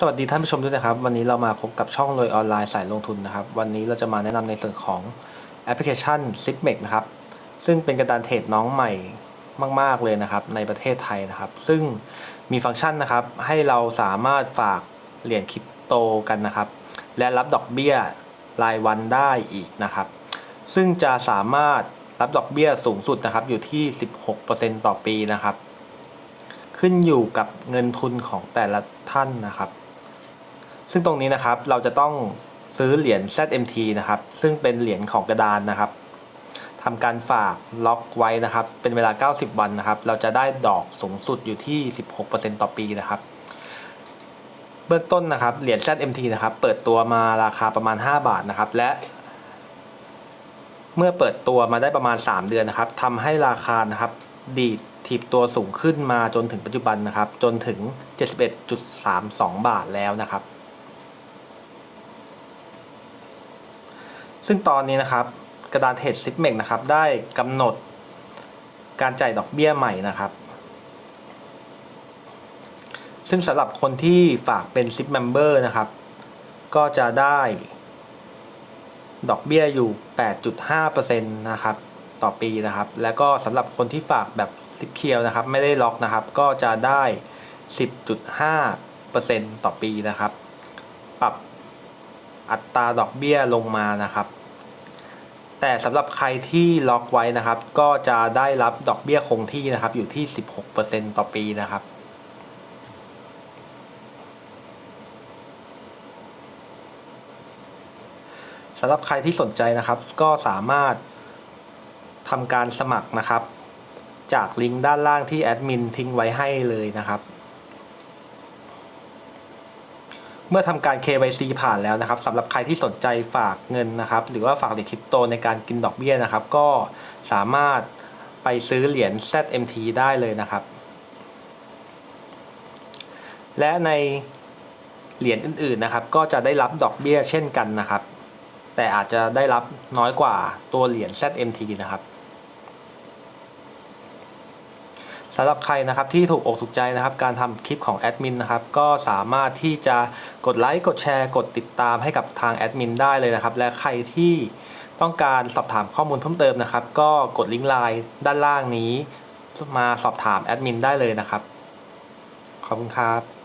สวัสดีท่านผู้ชมด้วยนะครับ วันนี้เรามาพบกับช่องรวยออนไลน์สายลงทุนนะครับ วันนี้เราจะมาแนะนำในส่วนของแอปพลิเคชัน s i p m e x นะครับ ซึ่งเป็นกระดานเทรดน้องใหม่มาก ๆ เลยนะครับ ในประเทศไทยนะครับ ซึ่งมีฟังก์ชันนะครับ ให้เราสามารถฝากเหรียญคริปโตกันนะครับ และรับดอกเบี้ยรายวันได้อีกนะครับ ซึ่งจะสามารถรับดอกเบี้ยสูงสุดนะครับ อยู่ที่ 16%ต่อปีนะครับ ขึ้นอยู่กับเงินทุนของแต่ละท่านนะครับ ซึ่งตรงนี้นะครับเราจะต้องซื้อเหรียญ ZMT นะครับ ซึ่งเป็นเหรียญของกระดานนะครับทำการฝากล็อกไว้นะครับ เป็นเวลา 90 วันนะครับ เราจะได้ดอกสูงสุดอยู่ที่ 16%ต่อปีนะครับ เบื้องต้นนะครับ เหรียญ ZMT นะครับ เปิดตัวมาราคาประมาณ 5 บาทนะครับ และ เมื่อเปิดตัวมาได้ประมาณ 3 เดือนนะครับทำให้ราคานะครับ ดีดถีบตัวสูงขึ้นมาจนถึงปัจจุบันนะครับ จนถึง 71.32 บาทแล้วนะครับ ซึ่งตอนนี้นะครับกระดานเทรดซิปเมกนะครับได้กำหนดการจ่ายดอกเบี้ยใหม่นะครับ ซึ่งสำหรับคนที่ฝากเป็นซิปเมมเบอร์นะครับ ก็จะได้ ดอกเบี้ยอยู่ 8.5%นะครับต่อปีนะครับ แล้วก็สำหรับคนที่ฝากแบบซิปเคียวนะครับ ไม่ได้ล็อกนะครับ ก็จะได้ 10.5%ต่อปีนะครับ ปรับ อัตราดอกเบี้ยลงมานะครับ แต่สำหรับใครที่ล็อกไว้นะครับ ก็จะได้รับดอกเบี้ยคงที่นะครับ อยู่ที่ 16%ต่อปีนะครับสำหรับใครที่สนใจนะครับ ก็สามารถทำการสมัครนะครับ จากลิงก์ด้านล่างที่แอดมินทิ้งไว้ให้เลยนะครับ เมื่อทำการ KYC ผ่านแล้วนะครับสำหรับใครที่สนใจฝากเงินนะครับ หรือว่าฝากเหรียญคริปโตในการกินดอกเบี้ยนะครับ ก็สามารถไปซื้อเหรียญ ZMT ได้เลยนะครับ และในเหรียญอื่นๆนะครับ ก็จะได้รับดอกเบี้ยเช่นกันนะครับ แต่อาจจะได้รับน้อยกว่าตัวเหรียญ ZMT นะครับ สำหรับใครนะครับที่ถูกอกถูกใจนะครับการทำคลิปของแอดมินนะครับก็สามารถที่จะกดไลค์กดแชร์ กดติดตามให้กับทางแอดมินได้เลยนะครับและใครที่ต้องการสอบถามข้อมูลเพิ่มเติมนะครับ ก็กดลิงก์ไลน์ด้านล่างนี้ มาสอบถามแอดมินได้เลยนะครับ ขอบคุณครับ